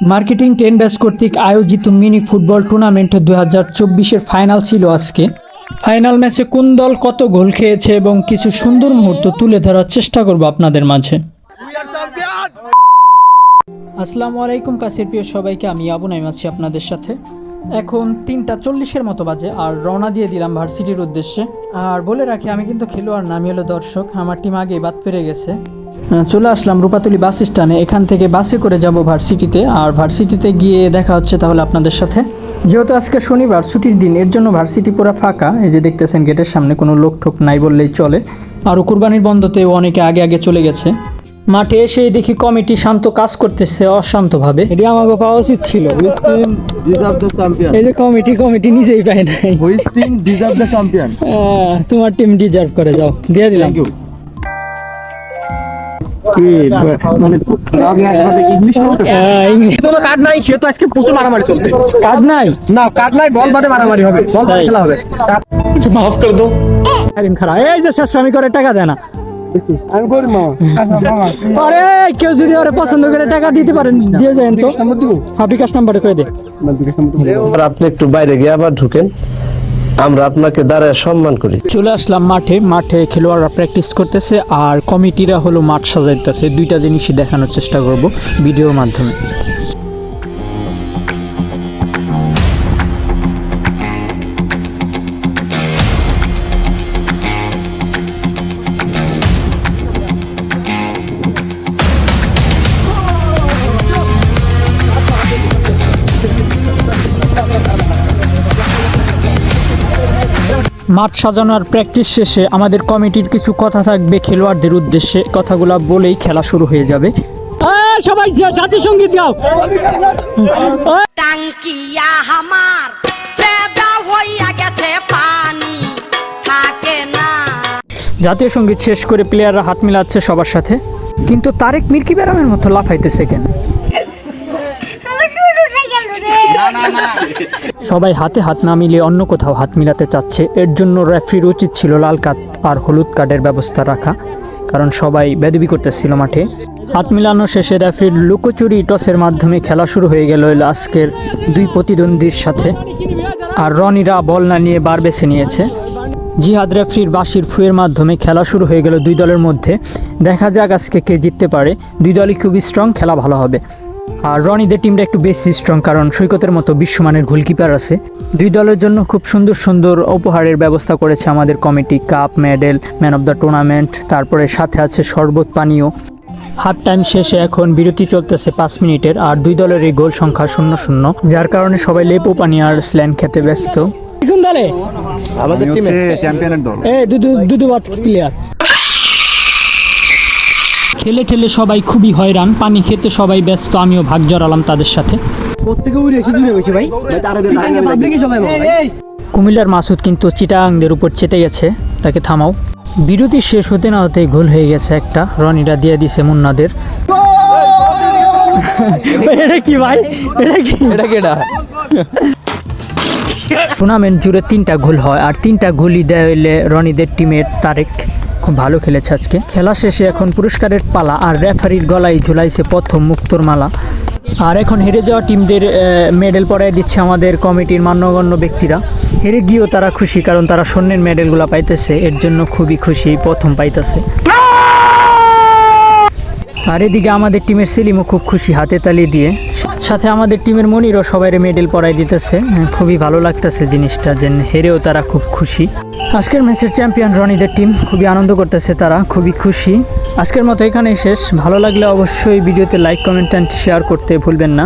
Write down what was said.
Marketing ten ব্যাস কর্তৃক আয়োজিত মিনি ফুটবল টুর্নামেন্ট দু হাজার ফাইনাল ছিল আজকে। ফাইনাল ম্যাচে কোন দল কত গোল খেয়েছে এবং কিছু সুন্দর মুহূর্ত তুলে ধরার চেষ্টা করব আপনাদের মাঝে। আসসালামু আলাইকুম, কাছের প্রিয় সবাইকে, আমি আবু নাইম আছি আপনাদের সাথে। এখন তিনটা চল্লিশের মতো বাজে আর রওনা দিয়ে দিলাম ভার্সিটির উদ্দেশ্যে। আর বলে রাখি, আমি কিন্তু খেলোয়াড় না, আমি হলো দর্শক। আমার টিম আগেই বাদ পেরে গেছে। চলে আসলাম রূপাতলি বাস স্ট্যান্ডে। এখান থেকে বাসে করে যাব ভার্সিটিতে। আর ভার্সিটিতে গিয়ে দেখা হচ্ছে তাহলে আপনাদের সাথে। যেহেতু আজকে শনিবার, ছুটির দিন, এর জন্য ভার্সিটি পুরো ফাঁকা। এই যে দেখতেছেন গেটের সামনে, কোনো লোক ঠোক নাই বললেই চলে। আর কুরবানির বন্ধতেও অনেকে আগে আগে চলে গেছে। মাঠে এসে দেখি কমিটি শান্ত কাজ করতেছে অশান্তভাবে। এটি আমাকে পাওয়া উচিত ছিল? এই যে কমিটি কমিটি নিজেই পায় নাই। Deserve the champion? তোমার টিম ডিজার্ভ করে যাও। দিয়ে দিলাম। Thank you. আহ, ইংলিশ- কোনো কার্ড নাই সে তো আজকে প্রচুর মারামারি চলবে কাজ নাই? না কার্ড নাই বল বাদে মারামারি হবে। বল বাদে তাই। খেলা হবে। একদিন খারাপ এই যে করে টাকা দেয় না। আমি করি মামা। আরে কেউ যদি ওরে পছন্দ করে টাকা দিতে পারেন দিয়ে যায় তো। নাম্বার দিব? হ্যাঁ বিকাশ নাম্বারে কয়ে দে। আপনি একটু বাইরে গিয়ে আবার ঢুকেন। আমরা আপনাকে দাঁড়ায় সম্মান করি। চলে আসলাম মাঠে। মাঠে খেলোয়াড়রা প্র্যাকটিস করতেছে আর কমিটিরা হলো মাঠ সাজাইতেছে। দুইটা জিনিসই দেখানোর চেষ্টা করব ভিডিওর মাধ্যমে। মাঠ সাজানোর প্র্যাকটিস শেষে আমাদের কমিটির কিছু কথা থাকবে খেলোয়াড়দের উদ্দেশ্যে। কথাগুলো বলেই খেলা শুরু হয়ে যাবে। সবাই জাতীয় সংগীত গাও টাঙ্কিয়া হামার হইয়া গেছে পানি থাকে না। জাতীয় সংগীত শেষ করে প্লেয়াররা হাত মিলাচ্ছে সবার সাথে। কিন্তু তারেক মির্কি ব্যারামের মতো লাফাইতেছে কেন? সবাই হাতে হাত না মিলিয়ে অন্য কোথাও হাত মিলাতে চাচ্ছে। এর জন্য রেফরির উচিত ছিল লাল কার্ড আর হলুদ কার্ডের ব্যবস্থা রাখা, কারণ সবাই বেদবি করতেছিল মাঠে। হাত মিলানো শেষে রেফরির লুকোচুরি টসের মাধ্যমে খেলা শুরু হয়ে গেল আজকের দুই প্রতিদ্বন্দ্বীর সাথে। আর রনিরা বল না নিয়ে বার বেছে নিয়েছে। জিহাদ রেফরির বাসির ফুয়ের মাধ্যমে খেলা শুরু হয়ে গেল দুই দলের মধ্যে। দেখা যাক আজকে কে জিততে পারে। দুই দলই খুবই স্ট্রং খেলা ভালো হবে। আর রনিদের টিমটা একটু বেশি স্ট্রং কারণ সৈকতের মতো বিশ্বমানের গোলকিপার আছে। দুই দলের জন্য খুব সুন্দর সুন্দর উপহারের ব্যবস্থা করেছে আমাদের committee cup medal man of the tournament তারপরে সাথে আছে শরবত পানীয় হাফ টাইম শেষে এখন বিরতি চলতেছে পাঁচ মিনিটের আর দুই দলের এই গোল সংখ্যা শূন্য শূন্য যার কারণে সবাই লেপো পানি আর স্ল্যান খেতে ব্যস্ত। কোন দলে? আমাদের টিমে চ্যাম্পিয়নের দল। এ দুদু দুদু প্লেয়ার ঠেলে ঠেলে সবাই খুবই হয়রান পানি খেতে সবাই ব্যস্ত আমিও ভাগ জড়ালাম তাদের সাথে। প্রত্যেকে উড়ে এসে দূরে বসে ভাই। কুমিল্লার মাসুদ কিন্তু চিটাংদের উপর চেতে গেছে তাকে থামাও। বিরতি শেষ হতে না হতেই গোল হয়ে গেছে একটা রনিরা দিয়ে দিছে মুন্নাদের। এটা কি ভাই? এটা কি? এটা কেডা? টুর্নামেন্ট জুড়ে তিনটা গোল হয় আর তিনটা গোলই দেয় হইলে রনিদের টিমের তারেক। খুব ভালো খেলেছে আজকে। খেলা শেষে এখন পুরস্কারের পালা আর রেফারির গলায় ঝুলাইছে প্রথম মুক্তোর মালা। আর এখন হেরে যাওয়া টিমদের মেডেল পরাই দিচ্ছে আমাদের কমিটির মান্যগণ্য ব্যক্তিরা। হেরে গিয়েও তারা খুশি, কারণ তারা স্বর্ণের মেডেলগুলো পাইতেছে। এর জন্য খুবই খুশি, প্রথম পাইতেছে। আর এদিকে আমাদের টিমের সেলিমও খুব খুশি, হাতে তালি দিয়ে। সাথে আমাদের টিমের মনিরও সবাই মেডেল পরাই দিতেছে। হ্যাঁ, খুবই ভালো লাগতেছে জিনিসটা যে হেরেও তারা খুব খুশি। আজকের ম্যাচের চ্যাম্পিয়ন রনিদের টিম খুবই আনন্দ করতেছে তারা খুবই খুশি। আজকের মতো এখানেই শেষ। ভালো লাগলে অবশ্যই ভিডিওতে লাইক কমেন্ট অ্যান্ড শেয়ার করতে ভুলবেন না।